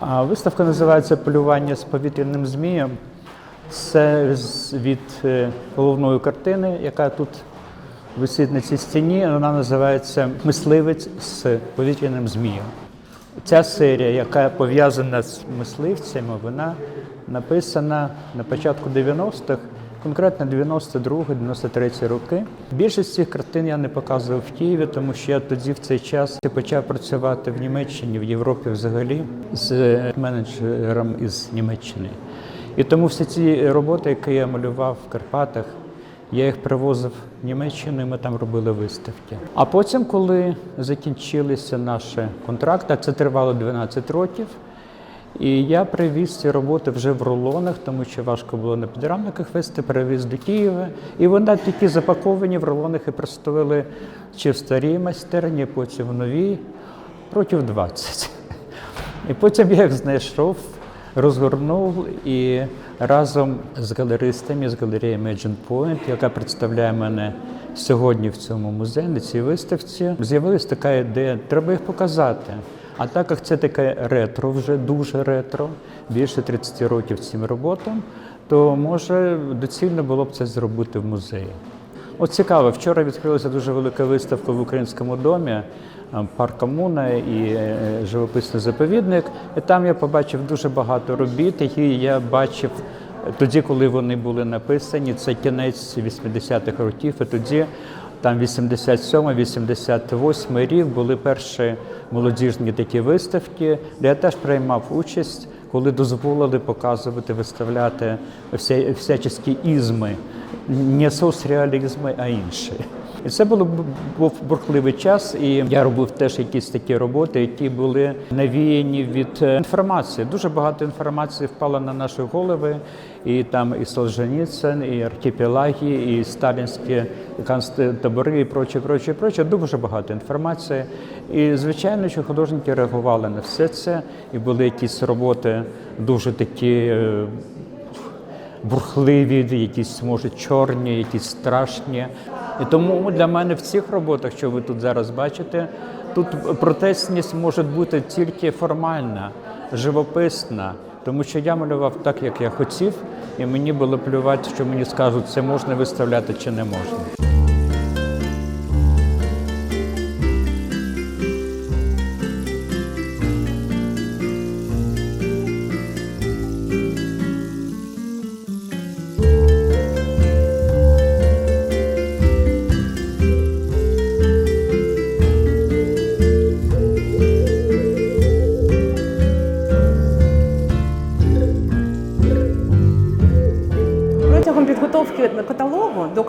Виставка називається Полювання з повітряним змієм. Це від е, головної картини, яка тут висить на цій стіні. Вона називається Мисливець з повітряним змієм. Ця серія, яка пов'язана з мисливцями, вона написана на початку 90-х, конкретно 92-93 роки. Більшість цих картин я не показував в Києві, тому що я тоді в цей час почав працювати в Німеччині, в Європі взагалі з менеджером із Німеччини. І тому всі ці роботи, які я малював в Карпатах, я їх привозив в Німеччину, і ми там робили виставки. А потім, коли закінчилися наші контракти, це тривало 12 років, і я привіз ці роботи вже в рулонах, тому що важко було на підрамниках вести, перевіз до Києва. І вони такі запаковані в рулонах і представили чи в старій майстерні, потім в новій, років 20. І потім я їх знайшов, розгорнув і разом з галеристами з галереї Imagine Point, яка представляє мене сьогодні в цьому музеї, на цій виставці, з'явилася така ідея, треба їх показати. А так як це таке ретро, вже дуже ретро, більше 30 років цим роботам, то може доцільно було б це зробити в музеї. От цікаво, вчора відкрилася дуже велика виставка в українському домі, е, парк Комуна і е, живописний заповідник. І там я побачив дуже багато робіт, які я бачив тоді, коли вони були написані. Це кінець 80-х років. І тоді там 87-88 рік були перші молодіжні такі виставки, де я теж приймав участь, коли дозволили показувати, виставляти всячі ізми, не соцреалізми, а інші. І це було був бурхливий час, і я робив теж якісь такі роботи, які були навіяні від е, інформації. Дуже багато інформації впало на наші голови, і там і Солженіцин, і архіпелаги, і сталінські концтабори, і проче, проче, проче. Дуже багато інформації. І звичайно, що художники реагували на все це, і були якісь роботи дуже такі. Бурхливі, якісь може чорні, якісь страшні. І тому для мене в цих роботах, що ви тут зараз бачите, тут протестність може бути тільки формальна, живописна, тому що я малював так, як я хотів, і мені було плювати, що мені скажуть, це можна виставляти чи не можна.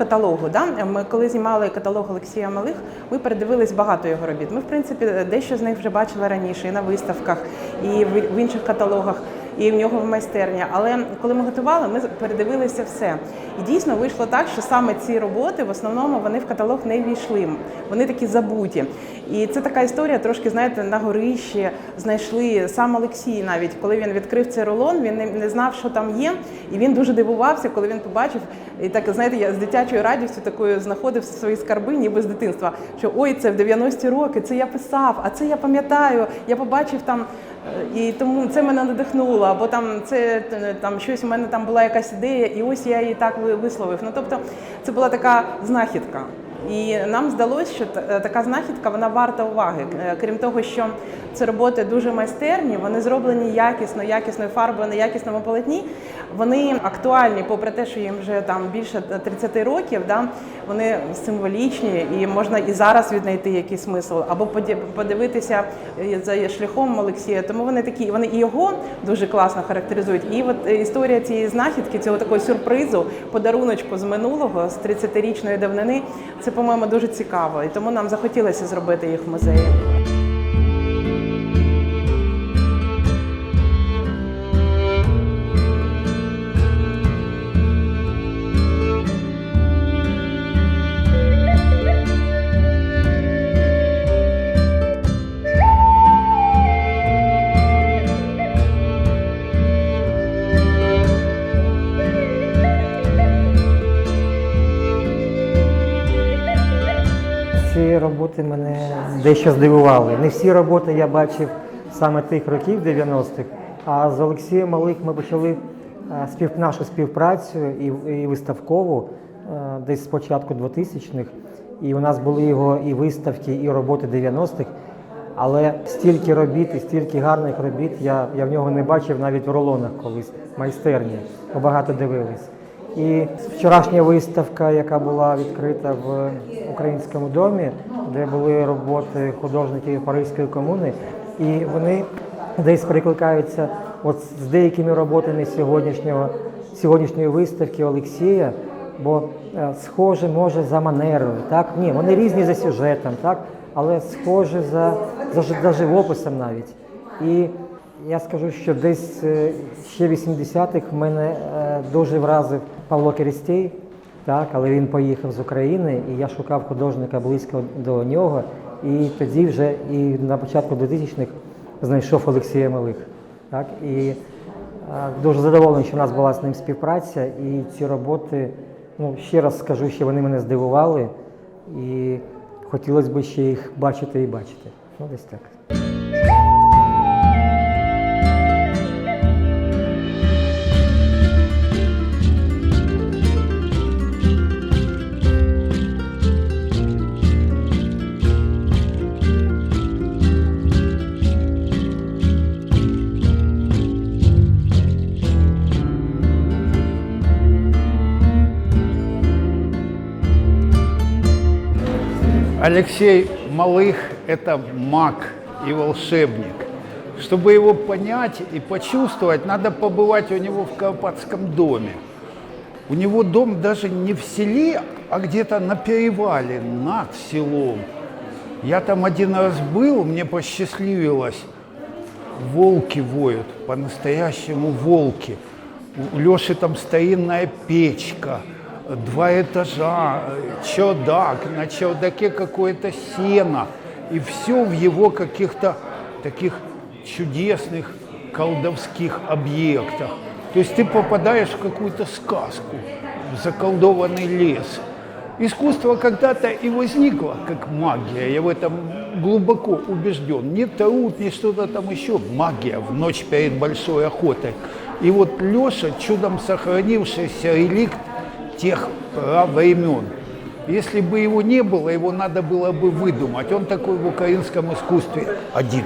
Каталогу да, ми коли знімали каталог Олексія Малих, ми передивились багато його робіт. Ми, в принципі, дещо з них вже бачили раніше і на виставках, і в інших каталогах, і в нього в майстерні. Але коли ми готували, ми передивилися все. І дійсно вийшло так, що саме ці роботи в основному вони в каталог не війшли. Вони такі забуті. І це така історія, трошки знаєте, на горищі знайшли сам Олексій, навіть коли він відкрив цей рулон, він не, не знав, що там є, і він дуже дивувався, коли він побачив. І так знаєте, я з дитячою радістю такою знаходив свої скарби, ніби з дитинства. Що ой, це в 90-ті роки, це я писав, а це я пам'ятаю. Я побачив там. е, І тому це мене надихнуло, або там це е, там щось у мене там була якась ідея, і ось я її так висловив. Ну тобто, це була така знахідка. І нам здалося, що та- така знахідка вона варта уваги. Е, Крім того, що це роботи дуже майстерні, вони зроблені якісно, якісною фарбою на якісному полотні. Вони актуальні, попри те, що їм вже там більше 30 років. Да, вони символічні і можна і зараз віднайти якийсь смисл, або подивитися е, за шляхом Олексія. Тому вони такі, вони і його дуже класно характеризують. І от е, історія цієї знахідки, цього такого сюрпризу, подаруночку з минулого, з 30-річної давнини, це, по-моєму, дуже цікаво. І тому нам захотілося зробити їх в музеї. Ці роботи мене дещо здивували. Не всі роботи я бачив саме тих років 90-х. А з Олексієм Малих ми почали е, спів, нашу співпрацю і, і виставкову е, десь з початку 2000-х. І у нас були його і виставки, і роботи 90-х. Але стільки робіт і стільки гарних робіт я, я в нього не бачив навіть в рулонах колись, майстерні. Багато дивились. І вчорашня виставка, яка була відкрита в українському домі, де були роботи художників Паризької комуни, і вони десь перекликаються от з деякими роботами сьогоднішнього, сьогоднішньої виставки Олексія, бо е, схоже може за манерою, так? Ні, вони різні за сюжетом, так? але схожі за, за, за живописом навіть. І я скажу, що десь е, ще 80-х мене е, дуже вразив Павло Керестей, так, але він поїхав з України, і я шукав художника близько до нього. І тоді вже і на початку 2000-х знайшов Олексія Малих. Так, і е, дуже задоволений, що в нас була з ним співпраця. І ці роботи, ну ще раз скажу, що вони мене здивували, і хотілося б ще їх бачити і бачити. Ну, десь так. Алексей Малых – это маг и волшебник. Чтобы его понять и почувствовать, надо побывать у него в Карпатском доме. У него дом даже не в селе, а где-то на перевале над селом. Я там один раз был, мне посчастливилось. Волки воют, по-настоящему волки. У Леши там старинная печка, два этажа, чердак, на чердаке какое-то сено. И все в его каких-то таких чудесных колдовских объектах. То есть ты попадаешь в какую-то сказку, в заколдованный лес. Искусство когда-то и возникло как магия, я в этом глубоко убежден. Не труд, не что-то там еще, магия в ночь перед большой охотой. И вот Леша, чудом сохранившийся реликт тех времен. Если бы его не было, его надо было бы выдумать. Он такой в украинском искусстве один.